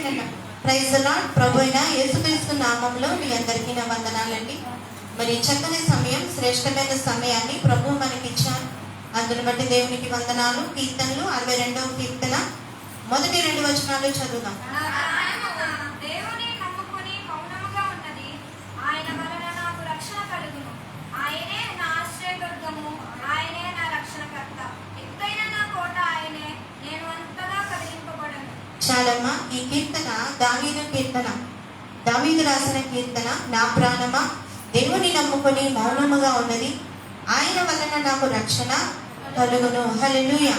Praise lord ప్రభు అయిన యేసుక్రీస్తు నామంలో మీ అందరికీ నా వందనాలండి. మరి చక్కని సమయం శ్రేష్టమైన సమయాన్ని ప్రభు మనకి అందును బట్టి దేవునికి వందనాలు. కీర్తనలు అరవై రెండవ కీర్తన. మొదటి రెండు వచనాలు చదువుదాం నా ప్రాణము దేవుని నమ్ముకొని మౌనముగా ఉన్నది ఆయన వలన నాకు రక్షణ కలుగును ఆయనే నా ఆశ్రయదుర్గము ఆయనే నా రక్షణకర్త ఎత్తైన నా కోట ఆయనే నేను అంతగా కదిలింపబడను చాలమ్మ ఈ కీర్తన దావీదు కీర్తన. దావీదు రాసిన కీర్తన నా ప్రాణమా? దేవుని నమ్ముకొని మౌనముగా ఉన్నది. ఆయన వలన నాకు రక్షణ కలుగును. హలెలుయ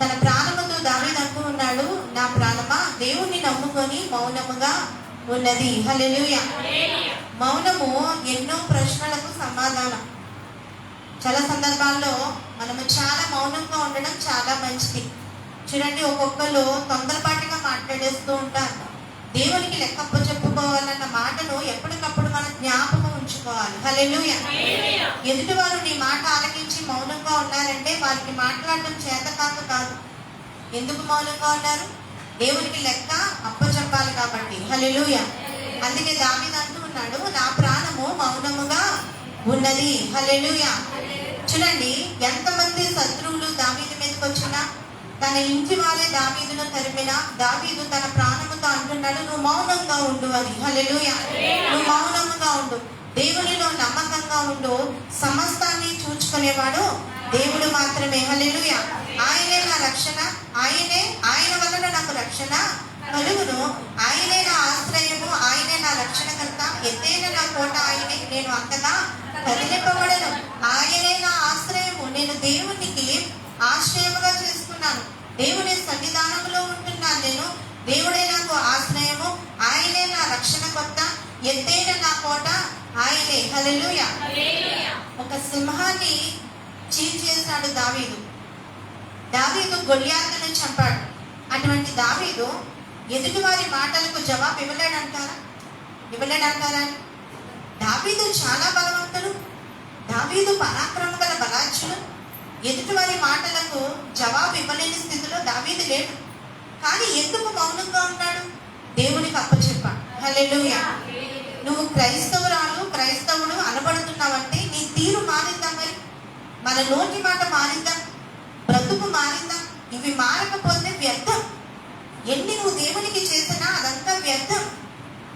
తన ప్రాణముతో దావీదు అంటూ ఉన్నాడు. నా ప్రాణమా? దేవుణ్ణి నమ్ముకొని మౌనముగా ఉన్నది. హలెలుయ మౌనము ఎన్నో ప్రశ్నలకు సమాధానం. చాలా సందర్భాల్లో మనము చాలా మౌనంగా ఉండడం చాలా మంచిది. చూడండి ఒక్కొక్కరు తొందరపాటుగా మాట్లాడేస్తూ ఉంటారు. దేవునికి లెక్కప్ప చెప్పుకోవాలన్న మాటను ఎప్పటికప్పుడు మనం జ్ఞాపకం ఉంచుకోవాలి. హల్లెలూయా. ఎదుటి వారు నీ మాట ఆలకించి మౌనంగా ఉన్నారంటే వారికి మాట్లాడడం చేత కాక కాదు. ఎందుకు మౌనంగా ఉన్నారు? దేవునికి లెక్క అప్పచెప్పాలి కాబట్టి. హల్లెలూయా. అందుకే దావీదు అంటూ ఉన్నాడు నా ప్రాణము మౌనముగా ఉన్నది. హల్లెలూయా. చూడండి ఎంతమంది శత్రువులు దావీదు మీదకి వచ్చినా తన ఇంటి వారే దావీదును తరిమిన దావీదు తన ప్రాణముతో అంటున్నాడు నువ్వు మౌనంగా ఉండు అని. హలెలుయ నువ్వు మౌనముగా ఉండు. దేవునిలో నమ్మకంగా ఉండు. సమస్తాన్ని చూచుకునేవాడు దేవుడు మాత్రమే. హలెలుయ ఆయనే నా రక్షణ. ఆయనే ఆయన వలన నాకు రక్షణ కలుగును. ఆయనే నా ఆశ్రయము. ఆయనే నా రక్షణకర్త. ఎత్తైన నా కోట ఆయనే. నేను అంతగా కదిలింపబడను. ఆయనే నా ఆశ్రయము. నేను దేవునికి ఆశ్రయముగా చేసుకున్నాను. దేవుని సన్నిధానంలో ఉంటున్నాను నేను. దేవుడే నాకు ఆశ్రయము. ఆయనే నా రక్షణ కొత్త ఎత్తైన నా కోట ఆయనే. హలెలుయ ఒక సింహాన్ని చీల్చేశాడు దావీదు. దావీదు గొలియాతను చంపాడు. అటువంటి దావీదు ఎదుటివారి మాటలకు జవాబు ఇవ్వలేడంటారా? ఇవ్వలేడంటారా? దావీదు చాలా బలవంతుడు. దావీదు పరాక్రమ గల బలాచుడు ఎదుటివారి మాటలకు జవాబు ఇవ్వలేని స్థితిలో దావీదు లేడు. కానీ ఎందుకు మౌనంగా ఉన్నాడు దేవునికి అప్పచెప్ప హల్లెలూయా. నువ్వు క్రైస్తవురాలు క్రైస్తవుడు అనబడుతున్నావంటే నీ తీరు మారిందా మరి? మన నోటి మాట మారిందా? బ్రతుకు మారిందా? ఇవి మారకపోతే వ్యర్థం. ఎన్ని నువ్వు దేవునికి చేసినా అదంతా వ్యర్థం.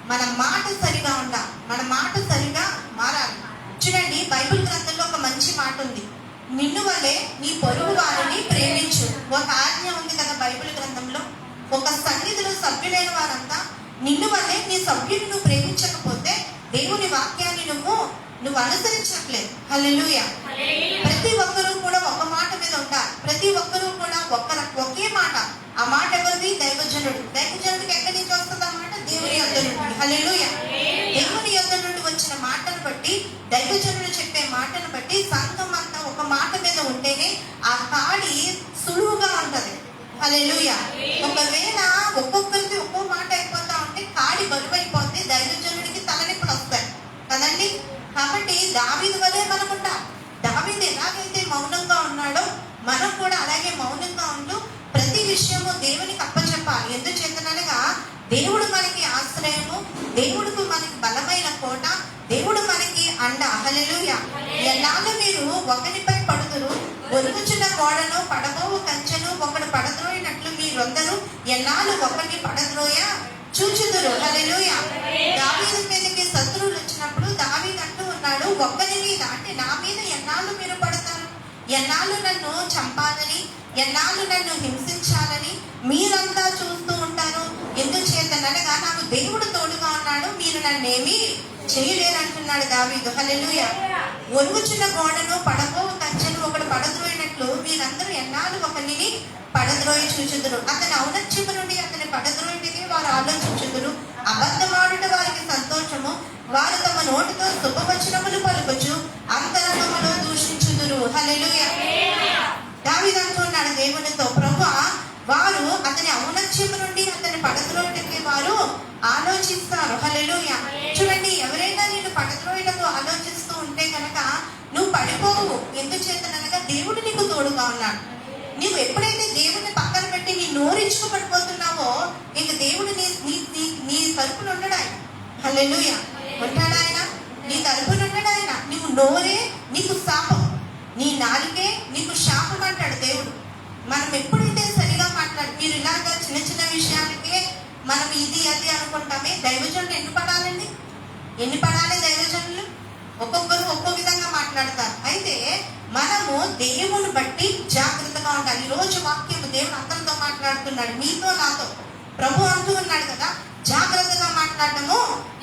మన మాట సరిగా ఉండా మన మాట సరిగా మారాలి. చూడండి బైబిల్ గ్రంథంలో ఒక మంచి మాట ఉంది. నిన్ను వల్లే నీ పొరుగు వారిని ప్రేమించు. ఒక ఆజ్ఞ ఉంది కదా బైబిల్ గ్రంథంలో? ఒక సన్నిధిలో సభ్యులైన వారంతా నిన్ను వల్లే నీ సభ్యుని నువ్వు ప్రేమించకపోతే దేవుని వాక్యాన్ని నువ్వు నువ్వు అనుసరించట్లేదు. హల్లెలూయా. ప్రతి ఒక్కరూ కూడా ఒక మాట మీద ఉంటారు ప్రతి ఒక్కరూ కూడా ఒక్క ఒకే మాట. ఆ మాట ఎవరిది? దైవజనుడు. దైవజనుడికి ఎక్కడి నుంచి వస్తుంది ఆ మాట దేవుని యొద్ నుండి. హల్లెలూయా. దేవుని యొద్ నుండి వచ్చిన మాటను బట్టి దైవజనుడు చెప్పే మాటను బట్టి సంఘం అంతా ఒక మాట మీద ఉంటేనే ఆ కాడి సులువుగా ఉంటది. హల్లెలూయా. ఒకవేళ ఒక్కొక్కరిది ఒక్కో మాట అయిపోతా ఉంటే కాడి బరువైపోతే దైవజనుడికి తలనొప్పులు వస్తాయి. కదండి? కాబట్టి దావీదు వలే మనం ఉంటాం దావీదు ఎలాగైతే మౌనంగా ఉన్నాడో మనం కూడా అలాగే మౌనంగా ఉంటూ ప్రతి విషయము దేవునికి అప్పచెప్పాలి. ఎందుచేతనగా దేవుడు మనకి ఆశ్రయము దేవుడికి మనకి బలమైన కోట దేవుడు మనకి అండ. అహలెలుయ ఎలాగ మీరు ఒకరిపై పడుతురు ఒరుగుచున్న గోడను పడబోవు కంచెను ఒకడు పడద్రోయినట్లు మీరందరూ ఎన్నాళ్ళు ఒకరిని పడద్రోయ? చూచుదురు. హలెలుయ దావీదు మీదకి శత్రువులు వచ్చినప్పుడు దావీదు అంటూ ఉన్నాడు ఒక్కరి మీద అంటే నా మీద ఎన్నాళ్ళు మీరు పడతారు? ఎన్నాళ్ళు నన్ను చంపాలని? ఎన్నాళ్ళు నన్ను హింసించాలని మీరంతా చూస్తూ ఉంటారు? ఎందుచేతనగా నాకు దేవుడు తోడుగా ఉన్నాడు మీరు నన్నేమి చేయలేరంటున్నాడు దావీదు. హలెలుయ ఒరుగుచున్న గోడను పడబో కంచెను ఒకడు పడద్రోయినట్లు మీరందరూ ఎన్నాళ్ళు ఒకరిని పడద్రోయి చూచుదురు. అతని ఔనత్యము నుండి అతని పడద్రోయిటికి వారు ఆలోచించుదురు. అబద్ధమాడుట వారికి సంతోషము. వారు తమ నోటితో శుభవచనములు పలుకుచు అంతరంగములో దూషించుదురు. హలెలుయ దావీదు అంటున్నాడు దేవునితో ప్రభు వారు అతని ఔన్నత్యము నుండి అతని పడద్రోయటకి వారు ఆలోచిస్తారు. హల్లెలూయా. చూడండి ఎవరైనా నేను పడద్రోయటకు ఆలోచిస్తూ ఉంటే కనుక నువ్వు పడిపోవు. ఎందుచేతనగా దేవుడు నీకు తోడుగా ఉన్నాడు. నువ్వు ఎప్పుడైతే దేవుడిని పక్కన పెట్టి నీ నోరించుకు పడిపోతున్నావో ఇంక దేవుడు హల్లెలూయ. ఉంటాడు ఆయన? నీ తరపున ఉంటాడు ఆయన నువ్వు నోరే నీకు శాపం. నీ నాలుగే నీకు శాపం అంటాడు దేవుడు. మనం ఎప్పుడైతే సరిగా మాట్లాడు మీరు ఇలాగా చిన్న చిన్న విషయాలకే మనం ఇది అది అనుకుంటామే దైవజనులు ఎన్ని పడాలండి ఎన్ని పడాలి దైవజనులు? ఒక్కొక్కరు ఒక్కో విధంగా మాట్లాడతారు. అయితే మనము దేవుని బట్టి జాగ్రత్తగా ఉండాలి. ఈరోజు రోజు వాక్యం దేవుడు అందరితో మాట్లాడుతున్నాడు మీతో నాతో. ప్రభు అంటూ ఉన్నాడు కదా జాగ్రత్తగా మాట్లాడటము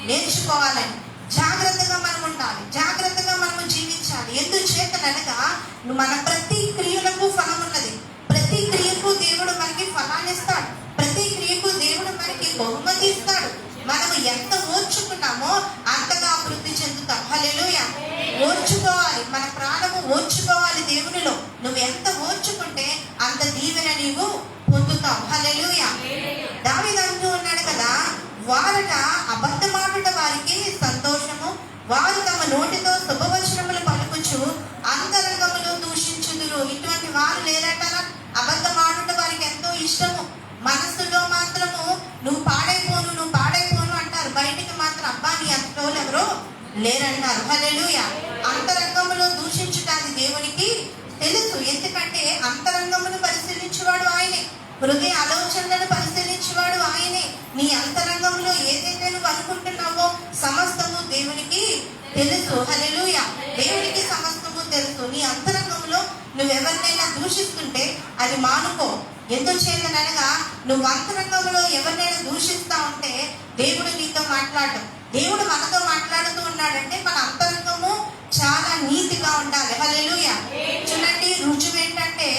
నేర్చుకోవాలని జాగ్రత్తగా మనం ఉండాలి జాగ్రత్తగా మనము జీవించాలి. ఎందుచేతనగా మన ప్రతి క్రియలకు ఫలం ఉన్నది ప్రతి క్రియకు దేవుడు మనకి ఫలాన్ని ఇస్తాడు ప్రతి క్రియకు దేవుడు మనకి బహుమతి ఇస్తాడు మనము ఎంత ఓర్చుకున్నామో అంతగా అభివృద్ధి చెందుతాం. హల్లెలూయ. ఓర్చుకోవాలి. మన ప్రాణము ఓర్చుకోవాలి దేవునిలో. నువ్వు ఎంత ఓర్చుకుంటే అంత దీవెన నీవు పొందుతావు. హల్లెలూయ. దావి అంటూ ఉన్నాడు కదా వారట వారు తమ నోటితో శుభవచనములు పలుకుచు అంతరంగములో దూషించుదురు. ఇటువంటి వారు లేరంటారా? అబద్ధమాడుట వారికి ఎంతో ఇష్టము. మనస్సులో మాత్రము నువ్వు పాడైపోను నువ్వు పాడైపోను అంటారు. బయటికి మాత్రం అబ్బా నీ అంతటోళ్ళు ఎవరో లేరంటారు. హల్లెలూయ! అంతరంగములో దూషించుటాది దేవునికి తెలుసు. ఎందుకంటే అంతరంగమును పరిశీలించువాడు ఆయనే. హృదయ ఆలోచనలను పరిశీలించేవాడు ఆయనే. నీ అంతరంగంలో ఏదైతే నువ్వు అనుకుంటున్నావో సమస్తము దేవునికి తెలుసు. హలెలుయ దేవునికి సమస్తము తెలుసు. నీ అంతరంగంలో నువ్వెవరినైనా దూషిస్తుంటే అది మానుకో. ఎందుకు చేయాలనగా నువ్వు అంతరంగంలో ఎవరినైనా దూషిస్తా ఉంటే దేవుడు నీతో మాట్లాడటం దేవుడు మనతో మాట్లాడుతూ ఉన్నాడంటే మన అంతరంగము చాలా నీతిగా ఉండాలి. హలెలుయ చూడండి రుజువు ఏంటంటే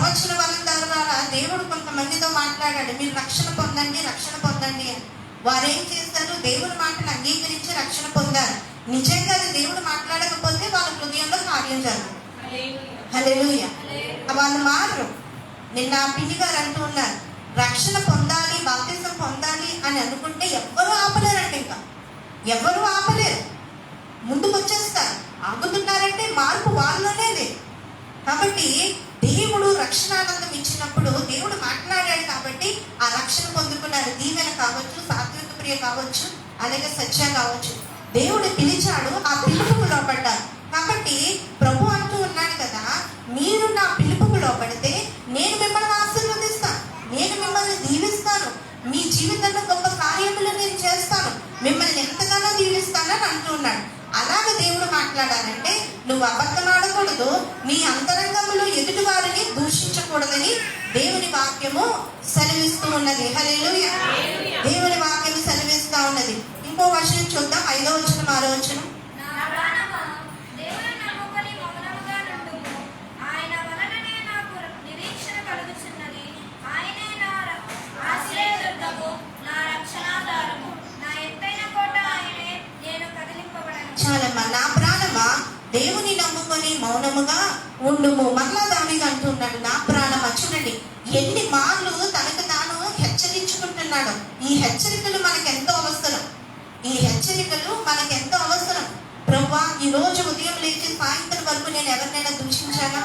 ప్రవచన వల్ల ద్వారా దేవుడు కొంతమందితో మాట్లాడాడు మీరు రక్షణ పొందండి రక్షణ పొందండి అని. వారు ఏం చేస్తారు దేవుని మాటను అంగీకరించి రక్షణ పొందారు. నిజంగా అది దేవుడు మాట్లాడకపోతే వాళ్ళ హృదయంలో కార్యం జరగదు. హల్లెలూయ. వాళ్ళు మారరు. నిన్న పిండి గారు అంటూ ఉన్నారు రక్షణ పొందాలి బాప్తిజం పొందాలి అని అనుకుంటే ఎవ్వరూ ఆపలేరండి ఇంకా. ఎవరు ఆపలేరు. ముందుకు వచ్చేస్తారు ఆగుతున్నారంటే మార్పు వాళ్ళలోనే లేదు. కాబట్టి కావచ్చు సాత్విక ప్రియ కావచ్చు అలాగే సత్య కావచ్చు. దేవుడు పిలిచాడు ఆ పిలుపుకు లోపడ్డారు కాబట్టి ప్రభు అంటూ ఉన్నాడు కదా మీరు నా పిలుపుకు లోపడితే నేను మిమ్మల్ని ఆశీర్వదిస్తాను నేను మిమ్మల్ని దీవిస్తాను మీ జీవితంలో గొప్ప కార్యములు నేను చేస్తాను మిమ్మల్ని ఎంతగానో దీవిస్తానని అంటున్నాడు అలాగ దేవుడు మాట్లాడాలంటే నువ్వు అబద్ధం ఆడకూడదు. నీ అంతరంగంలో ఎదుటి వారిని దూషించకూడదని దేవుని వాక్యము సెలవిస్తూ ఉన్నది. హల్లెలూయ. దేవుని వాక్యము సెలవిస్తూ ఉన్నది. ఇంకో వర్షం చూద్దాం. ఐదో వచనం ఆరో వచనం నా ప్రాణమా, దేవుని నమ్ముకొని మౌనముగా నుండుము. ఆయన వలననే నాకు నిరీక్షణ కలుగుచున్నది. ఆయనే నా ర- ఆశ్రయదుర్గము, నా రక్షణాధారము. నా ఎత్తైన కోట ఆయనే, నేను కదిలింపబడను. చాలమ్మా నా ప్రాణమా దేవుని నమ్ముకొని మౌనముగా ఉండుము. మరలా దావిగా అంటున్నాడు నా ప్రాణం చూడండి ఎన్ని మార్లు తనకు తాను హెచ్చరించుకుంటున్నాడు. ఈ హెచ్చరికలు మనకు ఎంతో అవసరం. ఈ హెచ్చరికలు మనకు ఎంతో అవసరం. ప్రభా ఈ రోజు ఉదయం లేచి సాయంత్రం వరకు నేను ఎవరినైనా దూషించానా?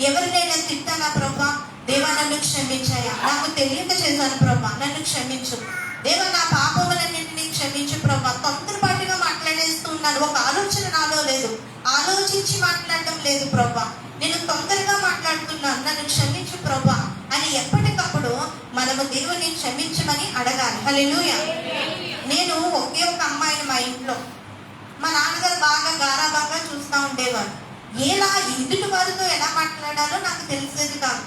ఎవరినైనా తిట్టానా ప్రభా దేవా నన్ను క్షమించాయా? నాకు తెలియక చేశాను ప్రభా నన్ను క్షమించు. దేవా నా పాపములన్నింటినీ క్షమించు ప్రభా తొందరపాటుగా మాట్లాడేస్తున్నాను ఒక ఆలోచన నాలో లేదు. ఆలోచించి మాట్లాడటం లేదు ప్రభా. నేను తొందరగా మాట్లాడుతున్నాను. నన్ను క్షమించు ప్రభా అని ఎప్పటికప్పుడు మనము దేవుని క్షమించమని అడగాలి. హల్లెలూయ. నేను ఒకే ఒక అమ్మాయిని మా ఇంట్లో. మా నాన్నగారు బాగా గారాబాగా చూస్తూ ఉండేవారు. ఎలా ఎదుటి వారితో ఎలా మాట్లాడాలో నాకు తెలిసేది కాదు.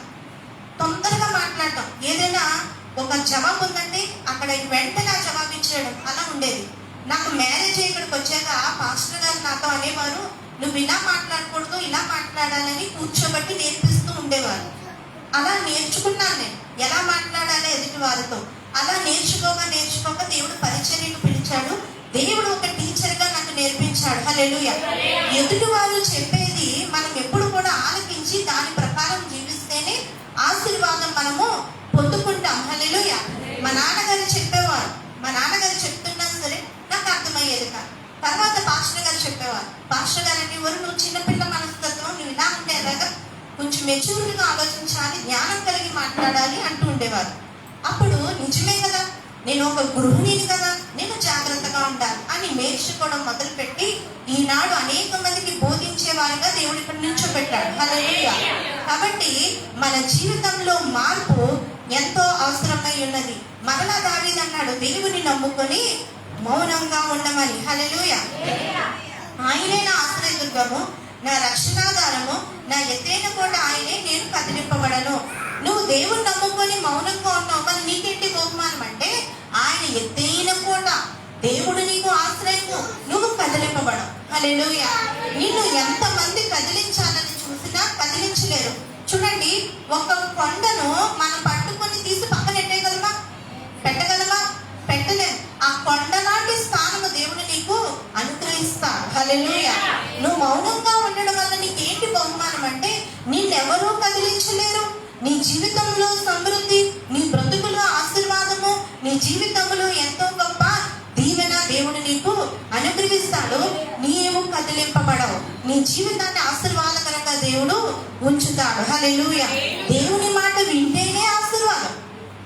తొందరగా మాట్లాడటం ఏదైనా ఒక జవాబు ఉందంటే అక్కడ వెంటనే ఆ జవాబు ఇచ్చేయడం అలా ఉండేది. నాకు మ్యారేజ్ ఇక్కడికి వచ్చాక పాస్టర్ గారు నాతో అనేవారు నువ్వు ఇలా మాట్లాడకూడదు ఇలా మాట్లాడాలని కూర్చోబట్టి నేర్పిస్తూ ఉండేవారు. అలా నేర్చుకున్నాను నేను. ఎలా మాట్లాడాలి ఎదుటి వారితో? అలా నేర్చుకోగా నేర్చుకోగా దేవుడు పరిచర్యకు పిలిచాడు. దేవుడు ఒక టీచర్గా నాకు నేర్పించాడు. హల్లెలూయ. ఎదుటి వారు చెప్పేది మనం ఎప్పుడు కూడా ఆలకించి దాని ప్రకారం జీవిస్తేనే ఆశీర్వాదం మనము పొందుకుంటాం. హల్లెలూయ. మా నాన్నగారు చెప్పేవారు. మా నాన్నగారు చెప్తున్నా సరే నాకు అర్థమయ్యేది కాదు. తర్వాత పాస్టర్ గారు చెప్పేవారు పాస్టర్ గారు అంటే ఎవరు నువ్వు చిన్నపిల్ల మనస్తత్వం నువ్వు ఇలా ఉంటే ఎలాగా? కొంచెం మెచ్యూర్గా ఆలోచించాలి జ్ఞానం కలిగి మాట్లాడాలి అంటూ ఉండేవారు. అప్పుడు నిజమే కదా నేను ఒక గృహిణిని కదా నేను జాగ్రత్తగా ఉండాలి అని నేర్చుకోవడం మొదలుపెట్టి ఈనాడు అనేక మందికి బోధించే వారిగా దేవుడు ఇక్కడ నిల్చోబెట్టాడు. కాబట్టి మన జీవితంలో మార్పు ఎంతో అవసరమై ఉన్నది. మరలా దావిదన్నాడు దేవుని నమ్ముకొని మౌనంగా ఉండమని. హలలుయ ఆయనే నా ఆశ్రయదుర్గము నా రక్షణాధారము నా ఎత్తైన కోట ఆయనే నేను కదిలింపబడను. నువ్వు దేవుని నమ్ముకొని మౌనంగా ఉన్నావు కానీ నీకెట్టి బహుమానం అంటే ఆయన ఎత్తైన కోట దేవుడు నీకు ఆశ్రయము నువ్వు కదిలింపబడవు. హల్లెలూయా. నిన్ను ఎంతమంది కదిలించాలని చూసినా కదిలించలేరు. చూడండి ఒక కొండను మనం పట్టుకొని తీసి పక్కన పెట్టేయగలమా పెట్టగలమా? పెట్టలేదు ఆ కొండ లాంటి స్థానము దేవుడు నీకు అనుగ్రహిస్తా హల్లెలూయా. నువ్వు మౌనంగా ఉండడం వల్ల నీకేంటి బహుమానం అంటే నిన్నెవరూ కదిలించలేరు. నీ జీవితంలో సమృద్ధి నీ బ్రతుకులో ఆశీర్వాదము నీ జీవితంలో ఎంతో గొప్ప దీవెన దేవుడు నీకు అనుగ్రహిస్తాడు. నీవు కదిలింపబడవు. నీ జీవితాన్ని ఆశీర్వాదకరంగా దేవుడు ఉంచుతాడు. హల్లెలూయా. దేవుని మాట వింటే ఆశీర్వాదం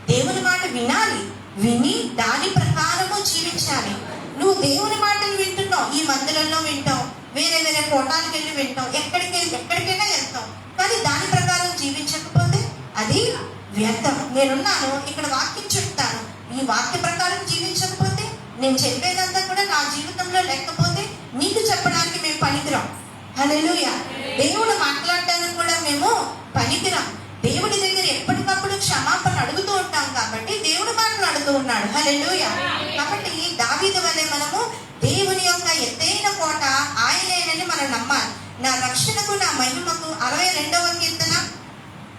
దేవుని మాట వినాలి విని దాని ప్రకారము జీవించాలి. నువ్వు దేవుని మాటలు వింటున్నావు ఈ మందిరంలో వింటావు వేరే వేరే కోటాలకు వెళ్ళి వింటావు ఎక్కడికి ఎక్కడికైనా వెళ్తావు. కానీ దాని ప్రకారం జీవించకపోతే అది వ్యర్థం. నేనున్నాను ఇక్కడ వాక్యం చెప్తాను. ఈ వాక్య ప్రకారం జీవించకపోతే నేను చెప్పేదంతా కూడా నా జీవితంలో లేకపోతే నీకు చెప్పడానికి మేము పనికిరాం. హల్లెలూయా. దేవుడు మాట్లాడడానికి కూడా మేము పనికిరాం. దేవుడి దగ్గర ఎప్పటికప్పుడు క్షమాపణ అడుగుతూ ఉంటాం కాబట్టి దేవుడు మాట్లాడుతూ ఉన్నాడు. హల్లెలూయా. కాబట్టి దావీదు వలె మనము దేవుని యొక్క ఎత్తైన కోట ఆయనేనని మనం నమ్మాలి. నా రక్షణకు నా మహిమకు అరవై రెండవ కీర్తన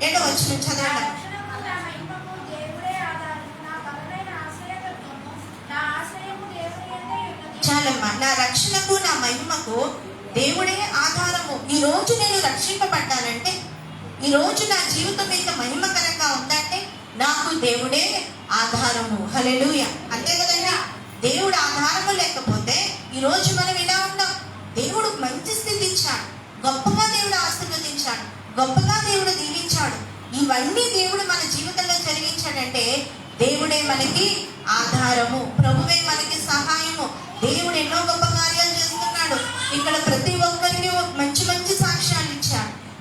ఏడవ వచ్చిన చదవండి. చాలమ్మా. నా రక్షణకు నా మహిమకు దేవుడే ఆధారము. ఈ రోజు నేను రక్షింపబడ్డానంటే ఈ రోజు నా జీవితం ఎంత మహిమకరంగా ఉందంటే నాకు దేవుడే ఆధారము. హలెలుయ అంతే కదండి? దేవుడు ఆధారము లేకపోతే ఈ రోజు మనం ఇలా ఉన్నాం దేవుడు మంచి స్థితి ఇచ్చాడు గొప్పగా దేవుడు ఆశీర్వదించాడు. గొప్పగా దేవుడు దీవించాడు. ఇవన్నీ దేవుడు మన జీవితంలో జరిగించాడంటే దేవుడే మనకి ఆధారము. ప్రభువే మనకి సహాయము. దేవుడు ఎన్నో గొప్ప కార్యాలు చేస్తున్నాడు. ఇక్కడ ప్రతి ఒక్కరికి మంచి మంచి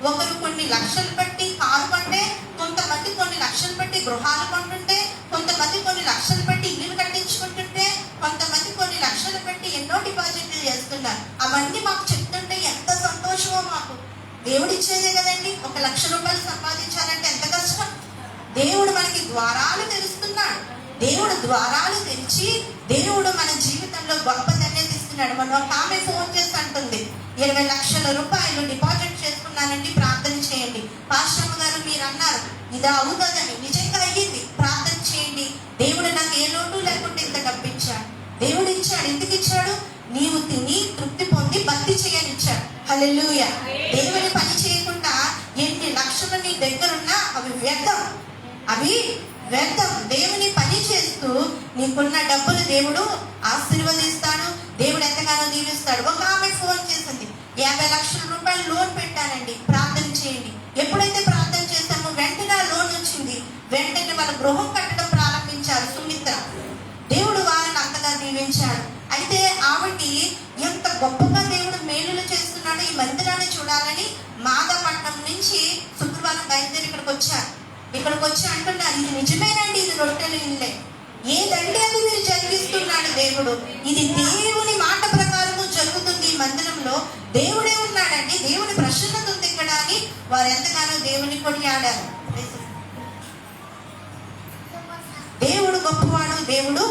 ఒకరు కొన్ని లక్షలు పెట్టి కారు కొంటే కొంతమంది కొన్ని లక్షలు పెట్టి గృహాలు కొంటుంటే కొంతమంది కొన్ని లక్షలు పెట్టి ఇల్లు కట్టించుకుంటుంటే కొంతమంది కొన్ని లక్షలు పెట్టి ఎన్నో డిపాజిట్లు చేస్తున్నారు. అవన్నీ మాకు చెప్తుంటే ఎంత సంతోషమో మాకు. దేవుడు ఇచ్చేదే కదండి. ఒక లక్ష రూపాయలు సంపాదించాలంటే ఎంత కష్టం? దేవుడు మనకి ద్వారాలు తెరుస్తున్నాడు. దేవుడు ద్వారాలు తెరిచి దేవుడు మన జీవితంలో గొప్ప ఇస్తున్నాడు మన ఒక ఆమె ఫోన్ చేసి అంటుంది ఇరవై లక్షల రూపాయలు డిపాజిట్ చేసుకున్నానండి ప్రార్థన చేయండి. పాశ్రమ గారు మీరు అన్నారు ఇది అవుతుందని నిజంగా అయ్యింది ప్రార్థన చేయండి. దేవుడు నాకు ఏ లోటు లేకుండా ఇంత డబ్బిచ్చాడు. దేవుడు ఇచ్చాడు ఎందుకు ఇచ్చాడు? నీవు తిని తృప్తి పొంది భక్తి చేయనిచ్చాడు ఇచ్చాడు. దేవుని పని చేయకుండా ఎన్ని లక్షలు నీ దగ్గరున్నా అవి వ్యర్థం. అవి వ్యర్థం. దేవుని పని చేస్తూ నీకున్న డబ్బులు దేవుడు ఆశీర్వదిస్తాడు. దేవుడు ఎంతగానో దీవిస్తాడు. ఒక ఆమె ఫోన్ చేసింది. యాభై లక్షల రూపాయలు లోన్ పెట్టానండి. ప్రార్థన చేయండి. ఎప్పుడైతే ప్రార్థన చేస్తామో వెంటనే లోన్ వచ్చింది. వెంటనే వాళ్ళ గృహం కట్టడం ప్రారంభించారు సుమిత్ర. దేవుడు వారిని అంతగా దీవించాడు. అయితే ఆవిడకి ఎంత గొప్పగా దేవుడు మేలులు చేస్తున్నాడో ఈ మందిరాన్ని చూడాలని మాదపట్నం నుంచి శుక్రవారం బయలుదేరి ఇక్కడికి వచ్చారు. ఇక్కడికి వచ్చి అంటున్నారు ఇది నిజమేనండి ఇది రొట్టెలు ఇల్లే. ఏదండి అది మీరు జరిగిస్తున్నాడు దేవుడు? ఇది దేవుని మాట ప్రకారము జరుగుతుంది ఈ మందిరంలో. దేవుడే ఉన్నాడండి దేవుని ప్రసన్నత ఉంది ఇక్కడ అని వారు ఎంతగానో దేవుని కొనియాడారు. దేవుడు గొప్పవాడు దేవుడు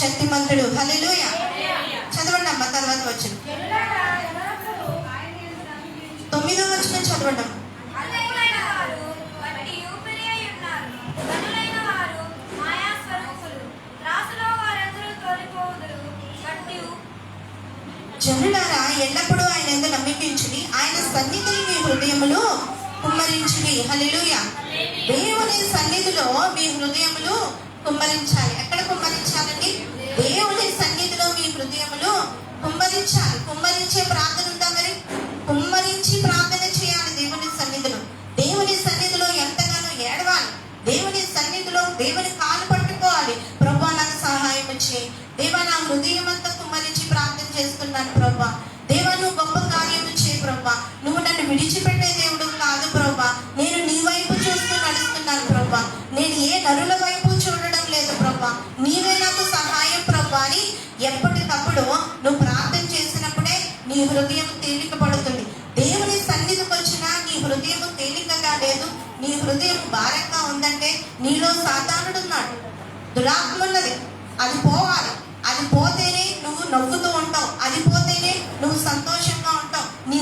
శక్తిమంతుడు. హలిలోయ చదవండి అమ్మ తర్వాత వచ్చింది. తొమ్మిదో వచ్చిన చదవండి జనులారా ఎల్లప్పుడూ ఆయన ఎందు నమ్మికించుడి ఆయన సన్నిధిని మీ హృదయములు కుమ్మరించుడి. హలిలుయ దేవుని సన్నిధిలో మీ హృదయములు కుమ్మరించాలి. ఎక్కడ కుమ్మరించాలండి? దేవుని సన్నిధిలో మీ హృదయములు కుమ్మరించాలి. కుమ్మరించే ప్రార్థన ఉందా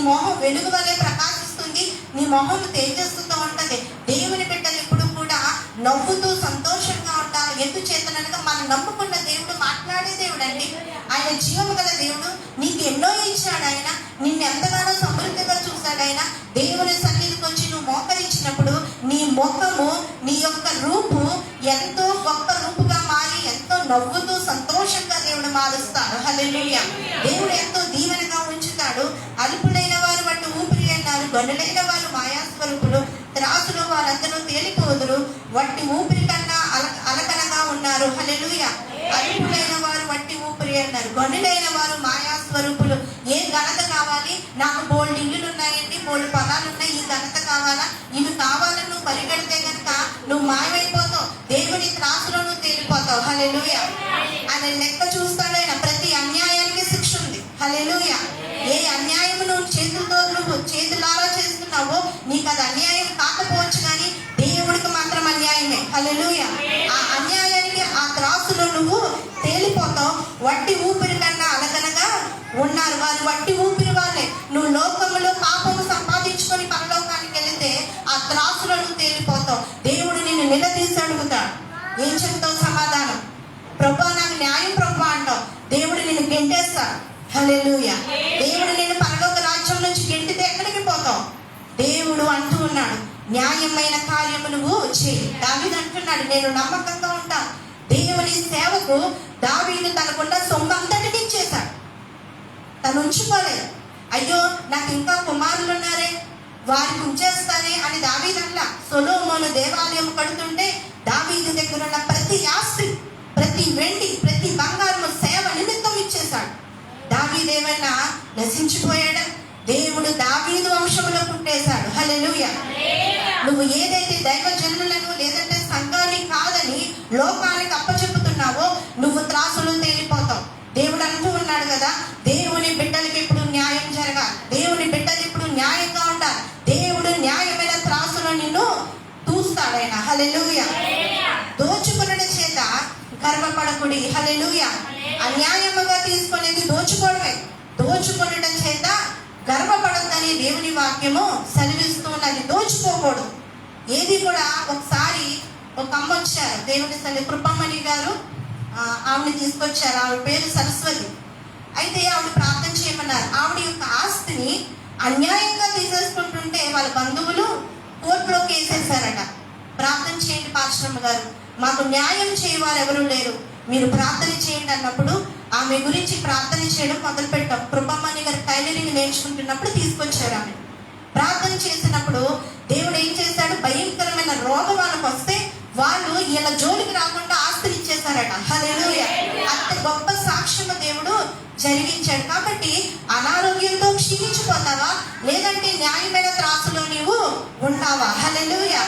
మొహం వెలుగు వలె ప్రకాశిస్తుంది. నీ మొహం తేజస్సుతో ఉంటుంది. దేవుని బిడ్డలు ఎప్పుడు కూడా నవ్వుతూ సంతోషంగా ఉంటారు. ఎందుకు చేతనగా మనం నమ్ముకున్న దేవుడు మాట్లాడే దేవుడు అండి ఆయన జీవము గల దేవుడు నీకు ఎన్నో ఇచ్చాడు ఆయన నిన్ను ఎంతగానో సమృద్ధిగా చూశాడు ఆయన దేవుని సన్నిధికి వచ్చి నువ్వు మోకరించినప్పుడు నీ ముఖము నీ యొక్క రూపు ఎంతో గొప్ప రూపు నవ్వుతూ సంతోషంగా దేవుడు మారుస్తాడు హల్లెలూయా. దేవుడు ఎంతో దీవెనగా ఉంచుతాడు. అల్పులైన వారు బట్టి ఊపిరి అన్నారు. గొండలైన వారు మాయాస్వరూపులు. త్రాసులు వారందరూ తేలిపోదురు. వట్టి ఊపిరి కన్నా అల అలకనగా ఉన్నారు. హలెలుయ అల్పులైన వారు వట్టి ఊపిరి అన్నారు. గొండలైన వారు మాయాస్వరూపులు. ఏ ఘనత కావాలి? నాకు బోల్డ్ ఇల్లులు ఉన్నాయండి. బోల్డ్ పొలాలు ఉన్నాయి. ఈ ఘనత కావాలా? ఇవి కావాలని నువ్వు పరిగెడితే కనుక నువ్వు మాయమైపోతావు. నువ్వు హలెలుయ ఆయన లెక్క చూస్తాడు ఆయన ప్రతి అన్యాయానికి శిక్ష ఉంది. హలెలుయ ఏ అన్యాయం నువ్వు చేతులతో నువ్వు చేతులారా చేస్తున్నావో నీకు అది అన్యాయం కాకపోవచ్చు కానీ దేవుడికి మాత్రం అన్యాయమే. హలెలుయ ఆ అన్యాయానికి ఆ త్రాసులో నువ్వు తేలిపోతావు. వట్టి ఊపిరి కన్నా అనగనగా ఉన్నారు వారు వట్టి ఊపిరి వాళ్ళే. నువ్వు లోకములో పాపము సంపాదించుకొని పరలోకానికి వెళితే ఆ త్రాసులో నువ్వు తేలిపోతావు. దేవుడు నిన్ను నిలదీసి అడుగుతాడు ఏం సమాధానం? ప్రభా నాకు న్యాయం ప్రభా అంటావు దేవుడు నేను గెంటేస్తాడు హలెలుయ దేవుడు నేను పరలోక రాజ్యం నుంచి గెంటితే ఎక్కడికి పోతావు? దేవుడు అంటూ ఉన్నాడు న్యాయమైన కార్యము నువ్వు చేయి. దావీదు అంటున్నాడు నేను నమ్మకంగా ఉంటాను దేవుని సేవకు దావీదు తనకుండా సొమ్ము అంతటిని ఇచ్చేశాడు. తను ఉంచుకోలేదు. అయ్యో నాకు ఇంకా కుమారులు ఉన్నారే? వారికి ఉంచేస్తానే అని దావీదల్లా సొలోమోను దేవాలయం కడుతుంటే దావీదు దగ్గర ఉన్న ప్రతి ఆస్తి ప్రతి వెండి ప్రతి బంగారం సేవ నిమిత్తం ఇచ్చేశాడు. దావీదేమైనా నశించిపోయాడా? దేవుడు దావీదు వంశంలో పుట్టేశాడు. హల్లెలూయా. నువ్వు ఏదైతే దైవ జనులను లేదంటే సంఘాన్ని కాదని లోకానికి అప్పచెప్పుతున్నావో నువ్వు త్రాసులు తేలిపోతావు. దేవుడు అంటూ ఉన్నాడు కదా దేవుని బిడ్డలకి ఇప్పుడు న్యాయం జరగాలి దేవుని బిడ్డలు ఇప్పుడు న్యాయంగా ఉండాలి దేవుడు న్యాయమైన త్రాసులో నిన్ను తూస్తాడు ఆయన హల్లెలూయా దోచుకునడం చేత గర్వపడకుడి హల్లెలూయా. అన్యాయముగా తీసుకునేది దోచుకోవడమే. దోచుకొనడం చేత గర్వపడద్దని దేవుని వాక్యము సెలవిస్తున్నది. దోచుకోకూడదు. ఏది కూడా ఒకసారి ఒక అమ్మ వచ్చారు. దేవుని తల్లి కృపమ్మణి గారు ఆవిడ తీసుకొచ్చారు. ఆవిడ పేరు సరస్వతి. అయితే ఆవిడ ప్రార్థన చేయమన్నారు. ఆవిడ యొక్క ఆస్తిని అన్యాయంగా తీసేసుకుంటుంటే వాళ్ళ బంధువులు కోర్టులో కేసేశారట ప్రార్థన చేయండి పాశ్రమ గారు. మాకు న్యాయం చేయవారు ఎవరు లేరు. మీరు ప్రార్థన చేయండి అన్నప్పుడు ఆమె గురించి ప్రార్థన చేయడం మొదలు పెట్టాం. కృపమ్మని గారు టైలరింగ్ నేర్చుకుంటున్నప్పుడు తీసుకొచ్చారు ఆమె. ప్రార్థన చేసినప్పుడు దేవుడు ఏం చేశాడు? భయంకరమైన రోగం వాళ్ళకు వస్తే వాళ్ళు ఇలా జోలికి రాకుండా ఆస్తులు ఇచ్చేశారట హల్లెలూయా. అంత గొప్ప సాక్ష్యము దేవుడు జరిగించాడు. కాబట్టి అనారోగ్యంతో క్షీణించిపోతావా? లేదంటే న్యాయమైన త్రాసులో నీవు ఉంటావా? హల్లెలూయా.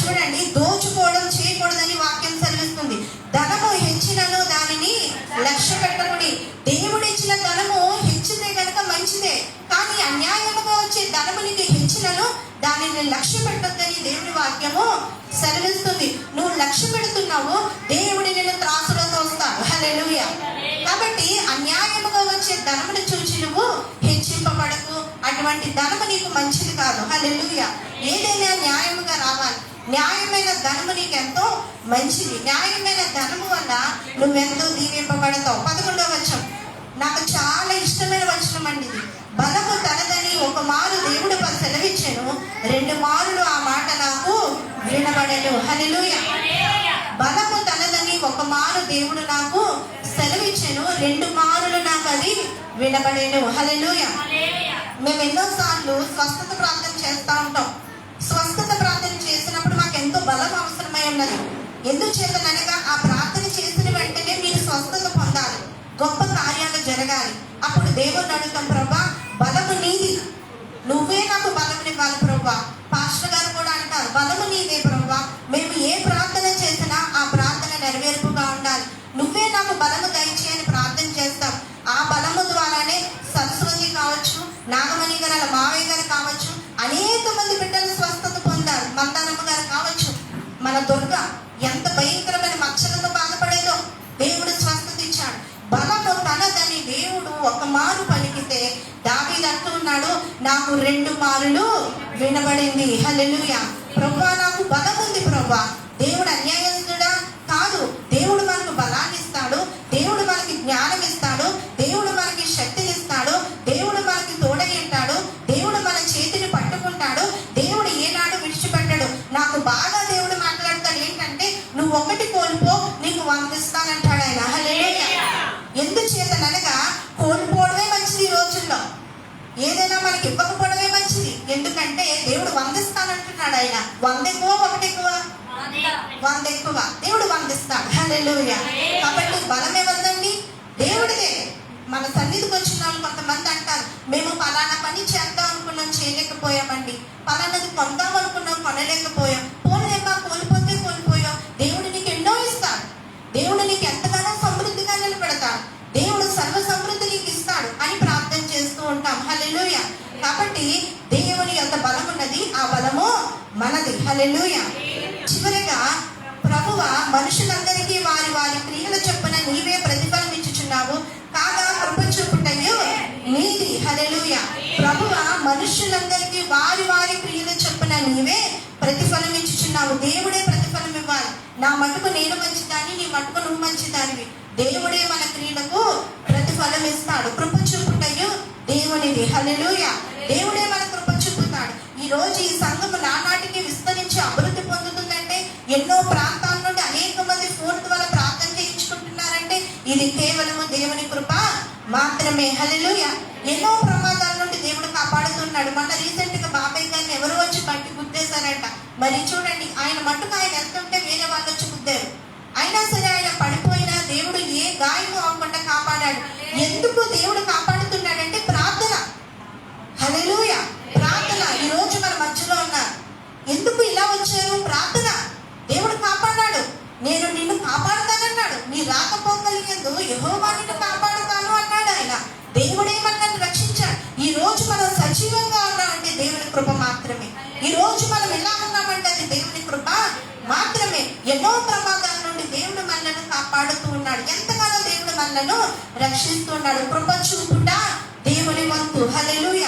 చూడండి దోచుకోవడం చేయకూడదని వాక్యం సెలవిస్తుంది. ధనము హెచ్చినను దానిని లక్ష్య పెట్టకుడి దేవుడిచ్చిన ధనము హెచ్చితే కనుక మంచిదే కానీ అన్యాయముగా వచ్చే ధనము నీకు హెచ్చినను దానిని లక్ష్య పెట్టొద్దని దేవుని వాక్యము సెలవిస్తుంది. నువ్వు లక్ష్య పెడుతున్నావు దేవుడి నిన్ను త్రాసులో తోస్తాడు హల్లెలూయా. కాబట్టి అన్యాయముగా వచ్చే ధనమును చూచి నువ్వు హెచ్చింపబడకు. అటువంటి ధనము నీకు మంచిది కాదు. హల్లెలూయా. ఏదైనా న్యాయముగా రావాలి. న్యాయమైన ధనము నీకు ఎంతో మంచిది. న్యాయమైన ధనము వల్ల నువ్వెంతో దీవింపబడతావు. పదకొండవ వచ్చావు నాకు చాలా ఇష్టమైన వచనం అండి ఇది. బలము తనదని ఒక మారు దేవుడు పని సెలవిచ్చాను. రెండు మారులు ఆ మాట నాకు వినబడను. హల్లెలూయా. బలము తనదని ఒక మారు దేవుడు నాకు సెలవిచ్చాను. రెండు మారులు నాకు అది వినబడేను. హల్లెలూయా. మేము ఎన్నోసార్లు స్వస్థత ప్రార్థన చేస్తూ ఉంటాం. స్వస్థత ప్రార్థన చేసినప్పుడు మాకు ఎంతో బలం అవసరమై ఉన్నది. ఎందుచేతనగా ఆ ప్రార్థన చేసిన వెంటనే మీరు స్వస్థత పొందాలి. గొప్ప కార్యాలు జరగాలి. అప్పుడు దేవుడిని అడుగుతాం ప్రభా బలము నీది. నువ్వే నాకు బలమునివ్వాలి ప్రభా. పాస్టర్ గారు కూడా అంటారు బలము నీదే ప్రభా. మేము ఏ ప్రార్థన చేసినా ఆ ప్రార్థన నెరవేర్పుగా ఉండాలి. నువ్వే నాకు బలము దయచేయని ప్రార్థన చేస్తాం. ఆ బలము ద్వారానే సరస్వతి కావచ్చు నాగమణి గారు మావయ్య గారు కావచ్చు అనేక మంది బిడ్డలు స్వస్థత పొందారు. మందారమ్మ గారు కావచ్చు. మన దుర్గ ఎంత భయంకరమైన మచ్చలతో బాధపడేదో దేవుడు స్వస్థత ఇచ్చాడు బలము తనదని దేవుడు ఒక మారు పలికితే దావీదు అంటున్నాడు నాకు రెండు మారులు వినబడింది. హలెలుయ ప్రభా నాకు బలం ఉంది ప్రభా దేవుడు అన్యాయస్తుడా? కాదు. దేవుడు మనకు బలాన్ని ఇస్తాడు దేవుడు మనకి జ్ఞానం ఇస్తాడు ఇవ్వకపోవడమే మంచిది. ఎందుకంటే దేవుడు వందిస్తానంటున్నాడు ఆయన. వంద ఎక్కువ ఒకటి ఎక్కువ? వంద ఎక్కువ. దేవుడు వందిస్తాడు. హల్లెలూయా. కాబట్టి బలం ఎవరిదండి దేవుడిదే. మన సన్నిధికి వచ్చిన వాళ్ళు కొంతమంది అంటారు మేము పలానా పని చేద్దాం అనుకున్నాం చేయలేకపోయామండి. పలానాది కొందాం అనుకున్నాం కొనలేకపోయాం. పోలేమా కోల్పోతే కోల్పోయాం. దేవుడు నీకు ఎన్నో ఇస్తాడు. దేవుడు నీకు ఎంతగానో సమృద్ధిగా నిలబెడతాడు. దేవుడు సర్వ సమృద్ధి నీకు ఇస్తాడు. అని ప్రార్థన ఉంటాం. హలెలుయ కాబట్టి దేవుని యొక్క బలం ఉన్నది ఆ బలము మనది. హలెలుయ చివరిగా ప్రభువ మనుషులందరికీ వారి వారి క్రియల చొప్పున నీవే ప్రతిఫలం ఇచ్చుచున్నావు కాగా కృప చూపుటయు నీది. హలెలుయ ప్రభువ మనుషులందరికీ వారి వారి క్రియల చొప్పున నీవే ప్రతిఫలం ఇచ్చుచున్నావు దేవుడే ప్రతిఫలం ఇవ్వాలి. నా మటుకు నేను మంచిదాన్ని నీ మటుకు నువ్వు మంచిదానివి. దేవుడే మన క్రియలకు ప్రతిఫలం ఇస్తాడు కృప చూపుటయు దేవునిది. హల్లెలూయ. దేవుడే మన కృప చూపుతాడు. ఈ రోజు ఈ సంఘము నానాటికి విస్తరించి అభివృద్ధి పొందుతుందంటే ఎన్నో ప్రాంతాల నుండి అనేక మంది ఫోన్ ద్వారా ప్రార్థన చేయించుకుంటున్నారంటే ఇది కేవలము దేవుని కృప మాత్రమే. హల్లెలూయ. ఎన్నో ప్రమాదాల నుండి దేవుడు కాపాడుతున్నాడు. మన రీసెంట్గా బాబాయ్ గారిని ఎవరు వచ్చి పట్టి గుద్దేశారంట. మరి చూడండి ఆయన మట్టుకు ఆయన వెళ్తుంటే వేరే వాళ్ళు వచ్చి గుద్దారు. అయినా సరే ఆయన పడిపోయినా దేవుడు ఏ గాయము అవ్వకుండా కాపాడాడు. ఎందుకు దేవుడు కాపాడుతున్నాడంటే ప్రార్థన ప్రార్థన. ఈ రోజు మన మధ్యలో ఉన్నారు. ఎందుకు ఇలా వచ్చారు? ప్రార్థన. దేవుడు కాపాడాడు. నేను నిన్ను కాపాడుతానన్నాడు. నీ రాకపోకలిగేందు యెహోవా నిన్ను కాపాడుతాను అన్నాడు ఆయన. దేవుడే రక్షించాడు. ఈ రోజు మనం సజీవంగా ఉన్నామంటే దేవుని కృప మాత్రమే. ఈ రోజు మనం ఎలా ఉన్నామంటే అది దేవుని కృప మాత్రమే. ఎన్నో ప్రమాదాల నుండి దేవుడు మనల్ని కాపాడుతూ ఉన్నాడు. ఎంతగానో దేవుడు మనలను రక్షిస్తూ ఉన్నాడు. కృప చూపుట దేవుని వంతు హలెలుయ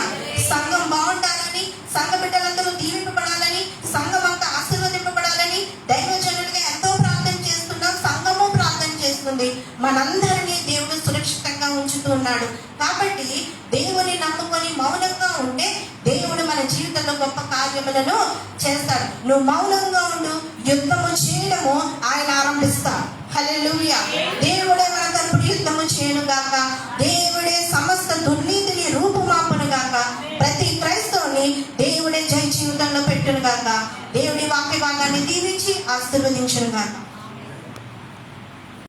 సంఘం బాగుండాలని సంఘ బిడ్డలందరూ దీవింపబడాలని సంఘం అంతా ఆశీర్వదింపబడాలని దైవజనుడిగా ఎంతో ప్రార్థన చేస్తున్నాం సంఘము ప్రార్థన చేస్తుంది. మనందరినీ దేవుడు సురక్షితంగా ఉంచుతూ ఉన్నాడు. కాబట్టి దేవుని నమ్ముకొని మౌనంగా ఉంటే దేవుడు మన జీవితంలో గొప్ప కార్యములను చేస్తాడు. నువ్వు మౌనంగా ఉండు యుద్ధము చేయడము ఆయన ఆరంభిస్తాడు హలెలుయ దేవుడే మన తరపున యుద్ధము చేయను గాక. దేవుడే సమస్త దుర్నీతి రూపుమాపును గాక ప్రతి క్రైస్తవుని దేవుడే జయ జీవితంలో పెట్టును గాక దేవుడి వాక్య భాగాన్ని దీవించి ఆశీర్వదించును గాక